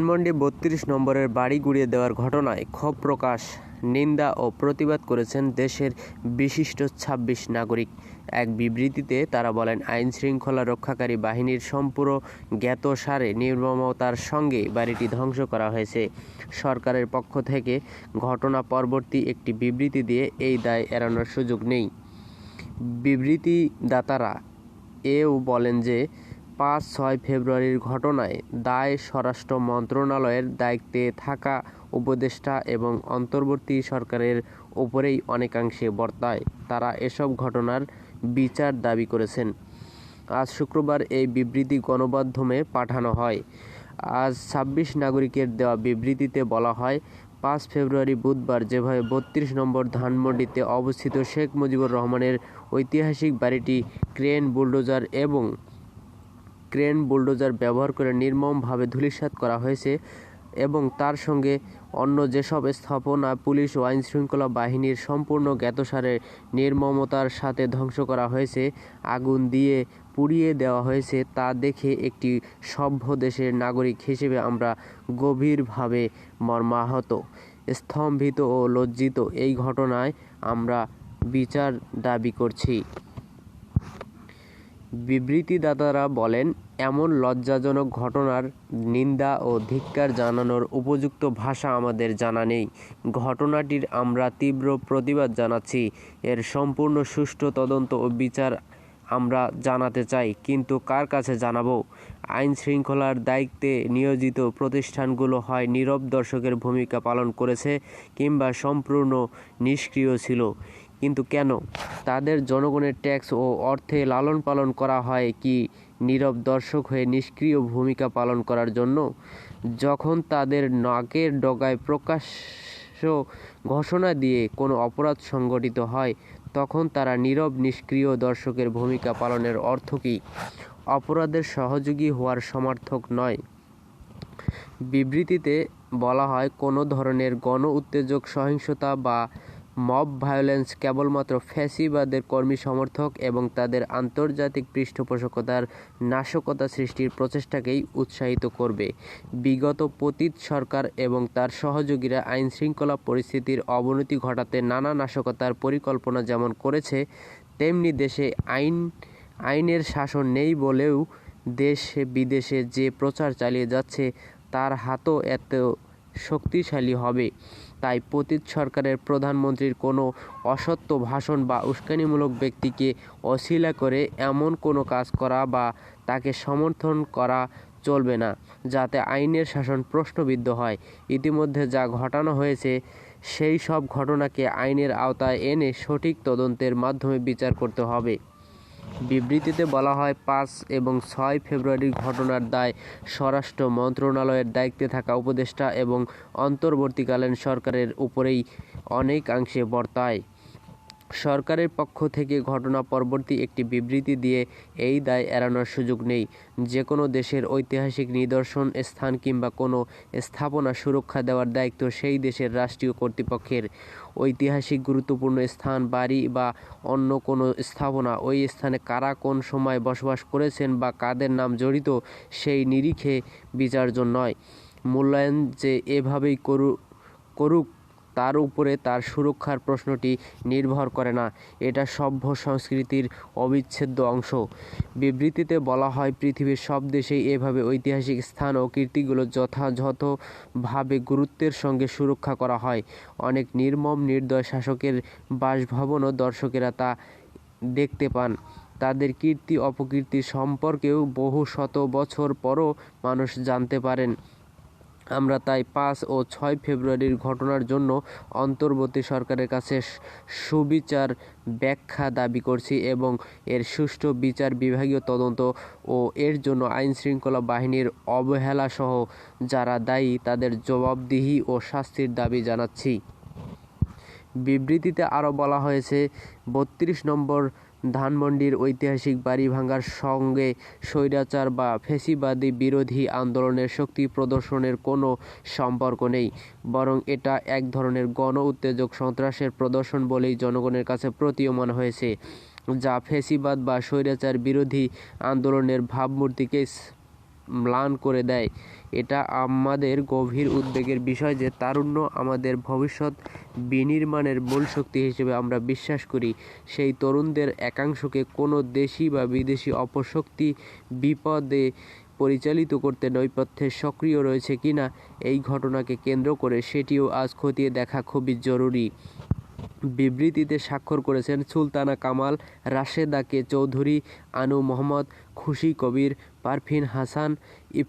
ধানমন্ডি বত্রিশ নম্বরের বাড়ি গুঁড়িয়ে দেওয়ার ঘটনায় ক্ষোভ প্রকাশ, নিন্দা ও প্রতিবাদ করেছেন দেশের বিশিষ্ট ছাব্বিশ নাগরিক। এক বিবৃতিতে তারা বলেন, আইন শৃঙ্খলা রক্ষাকারী বাহিনীর সম্পূর্ণ জ্ঞাতসারে নির্মমতার সঙ্গে বাড়িটি ধ্বংস করা হয়েছে। সরকারের পক্ষ থেকে ঘটনা পরবর্তী একটি বিবৃতি দিয়ে এই দায় এড়ানোর সুযোগ নেই। বিবৃতিদাতারা এও বলেন যে পাঁচ, ছয় ফেব্রুয়ারির ঘটনায় দায় স্বরাষ্ট্র মন্ত্রণালয়ের দায়িত্বে থাকা উপদেষ্টা এবং অন্তর্বর্তী সরকারের ওপরেই অনেকাংশে বর্তায়। তারা এসব ঘটনার বিচার দাবি করেছেন। আজ শুক্রবার এই বিবৃতি গণমাধ্যমে পাঠানো হয়। আজ ছাব্বিশ নাগরিকের দেওয়া বিবৃতিতে বলা হয়, পাঁচ ফেব্রুয়ারি বুধবার যেভাবে বত্রিশ নম্বর ধানমন্ডিতে অবস্থিত শেখ মুজিবুর রহমানের ঐতিহাসিক বাড়িটি ক্রেন বুলডোজার এবং ক্রেন বুলডোজার ব্যবহার করে নির্মমভাবে ধূলিসাৎ করা হয়েছে এবং তার সঙ্গে অন্য যেসব স্থাপনা, পুলিশ ও আইনশৃঙ্খলা বাহিনীর সম্পূর্ণ জ্ঞাতসারে নির্মমতার সাথে ধ্বংস করা হয়েছে, আগুন দিয়ে পুড়িয়ে দেওয়া হয়েছে তা দেখে একটি সভ্য দেশের নাগরিক হিসেবে আমরা গভীরভাবে মর্মাহত, স্তম্ভিত ও লজ্জিত এই ঘটনায় আমরা বিচার দাবি করছি। বিবৃতিদাতারা বলেন, এমন লজ্জাজনক ঘটনার নিন্দা ও ধিক্কার জানানোর উপযুক্ত ভাষা আমাদের জানা নেই। ঘটনাটির আমরা তীব্র প্রতিবাদ জানাচ্ছি। এর সম্পূর্ণ সুষ্ঠু তদন্ত ও বিচার আমরা জানাতে চাই, কিন্তু কার কাছে জানাব? আইন শৃঙ্খলার দায়িত্বে নিয়োজিত প্রতিষ্ঠানগুলো হয় নীরব দর্শকের ভূমিকা পালন করেছে কিংবা সম্পূর্ণ নিষ্ক্রিয় ছিল। কিন্তু কেন? তাদের জনগণের ট্যাক্স ও অর্থে লালন পালন করা হয় কি নীরব দর্শক হয়ে নিষ্ক্রিয় ভূমিকা পালন করার জন্য? যখন তাদের নাকের ডগায় প্রকাশ্য ঘোষণা দিয়ে কোনো অপরাধ সংগঠিত হয়, তখন তারা নীরব নিষ্ক্রিয় দর্শকের ভূমিকা পালনের অর্থ কী? অপরাধের সহযোগী হওয়ার সমর্থক নয়। বিবৃতিতে বলা হয়, কোনো ধরনের গণ উত্তেজক, সহিংসতা বা মব ভায়োলেন্স কেবলমাত্র ফ্যাসিবাদের কর্মী সমর্থক এবং তাদের আন্তর্জাতিক পৃষ্ঠপোষকতার নাশকতা সৃষ্টির প্রচেষ্টাকেই উৎসাহিত করবে। বিগত পতীত সরকার এবং তার সহযোগীরা আইন শৃঙ্খলা পরিস্থিতির অবনতি ঘটাতে নানা নাশকতার পরিকল্পনা যেমন করেছে, তেমনি দেশে আইন, আইনের শাসন নেই বলেও দেশে বিদেশে যে প্রচার চালিয়ে যাচ্ছে, তার হাতও এত শক্তিশালী হবে। তাই পতীত সরকারের প্রধানমন্ত্রীর কোনো অসত্য ভাষণ বা উস্কানিমূলক ব্যক্তিকে অশিলা করে এমন কোনো কাজ করা বা তাকে সমর্থন করা চলবে না, যাতে আইনের শাসন প্রশ্নবিদ্ধ হয়। ইতিমধ্যে যা ঘটানো হয়েছে, সেই সব ঘটনাকে আইনের আওতায় এনে সঠিক তদন্তের মাধ্যমে বিচার করতে হবে। বিবৃতিতে বলা হয়, পাঁচ এবং ছয় ফেব্রুয়ারির ঘটনার দায় স্বরাষ্ট্র মন্ত্রণালয়ের দায়িত্বে থাকা উপদেষ্টা এবং অন্তর্বর্তীকালীন সরকারের উপরেই অনেকাংশে বর্তায়। সরকারের পক্ষ থেকে ঘটনা পরবর্তী একটি বিবৃতি দিয়ে এই দায় এড়ানোর সুযোগ নেই। যে কোনো দেশের ঐতিহাসিক নিদর্শন, স্থান কিংবা কোনো স্থাপনা সুরক্ষা দেওয়ার দায়িত্ব সেই দেশের রাষ্ট্রীয় কর্তৃপক্ষের। ঐতিহাসিক গুরুত্বপূর্ণ স্থান, বাড়ি বা অন্য কোনো স্থাপনা, ওই স্থানে কারা কোন সময় বসবাস করেছেন বা কাদের নাম জড়িত, সেই নিরিখে বিচার্য নয়। মূল্যায়ন যে এভাবেই করু, করুক তার উপরে তার সুরক্ষার প্রশ্নটি নির্ভর করে না। এটা সভ্য সংস্কৃতির অবিচ্ছেদ্য অংশ। বিবৃতিতে বলা হয়, পৃথিবীর সব দেশেই এভাবে ঐতিহাসিক স্থান ও কীর্তিগুলো যথাযথভাবে গুরুত্বের সঙ্গে সুরক্ষা করা হয়। অনেক নির্মম, নির্দয় শাসকের বাসভবনও দর্শকেরা তা দেখতে পান। তাদের কীর্তি অপকীর্তি সম্পর্কেও বহু শত বছর পরও মানুষ জানতে পারেন। আমরা তাই পাঁচ ও ছয় ফেব্রুয়ারির ঘটনার জন্য অন্তর্বর্তী সরকারের কাছে সুবিচার ব্যাখ্যা দাবি করছি এবং এর সুষ্ঠু বিচার বিভাগীয় তদন্ত ও এর জন্য আইন শৃঙ্খলা বাহিনীর অবহেলাসহ যারা দায়ী তাদের জবাবদিহি ও শাস্তির দাবি জানাচ্ছি। বিবৃতিতে আরও বলা হয়েছে, বত্রিশ নম্বর ধানমন্ডির ঐতিহাসিক বাড়ি ভাঙার সঙ্গে স্বৈরাচার বা ফ্যাসিবাদী বিরোধী আন্দোলনের শক্তি প্রদর্শনের কোনো সম্পর্ক নেই, বরং এটা এক ধরনের গণ উত্তেজক সন্ত্রাসের প্রদর্শন বলেই জনগণের কাছে প্রতীয়মান হয়েছে, যা ফ্যাসিবাদ বা স্বৈরাচার বিরোধী আন্দোলনের ভাবমূর্তিকে ম্লান করে দেয়। এটা আমাদের গভীর উদ্বেগের বিষয় যে তারুণ্য আমাদের ভবিষ্যৎ বিনির্মাণের মূল শক্তি হিসেবে আমরা বিশ্বাস করি। সেই তরুণদের একাংশকে কোনো দেশি বা বিদেশি অপশক্তি বিপদে পরিচালিত করতে নৈপথ্যে সক্রিয় রয়েছে কিনা এই ঘটনাকে কেন্দ্র করে সেটিও আজ খতিয়ে দেখা খুবই জরুরি। বিবৃতিতে স্বাক্ষর করেছেন সুলতানা কামাল, রাশেদা কে চৌধুরী, আনু মোহাম্মদ, খুশি কবির, পারফিন হাসান, ইফ,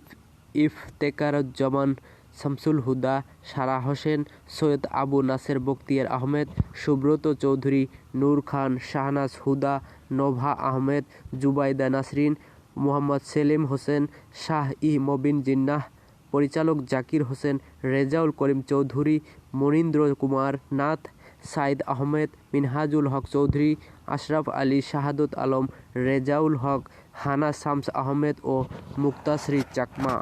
ইফতেকারুজ্জামান শামসুল হুদা, সারা হোসেন, সৈয়দ আবু নাসের বখতিয়ার আহমেদ, সুব্রত চৌধুরী, নূর খান, শাহনাজ হুদা, নোভা আহমেদ, জুবাইদা নাসরিন, মোহাম্মদ সেলিম হোসেন, শাহ ই মবিন জিন্নাহ, পরিচালক জাকির হোসেন, রেজাউল করিম চৌধুরী, মনীন্দ্র কুমার নাথ, সাইদ আহমেদ, মিনহাজুল হক চৌধুরী, আশরাফ আলী শাহাদত আলম, রেজাউল হক, হানা শামস আহমেদ ও মুক্তাশ্রী চাকমা।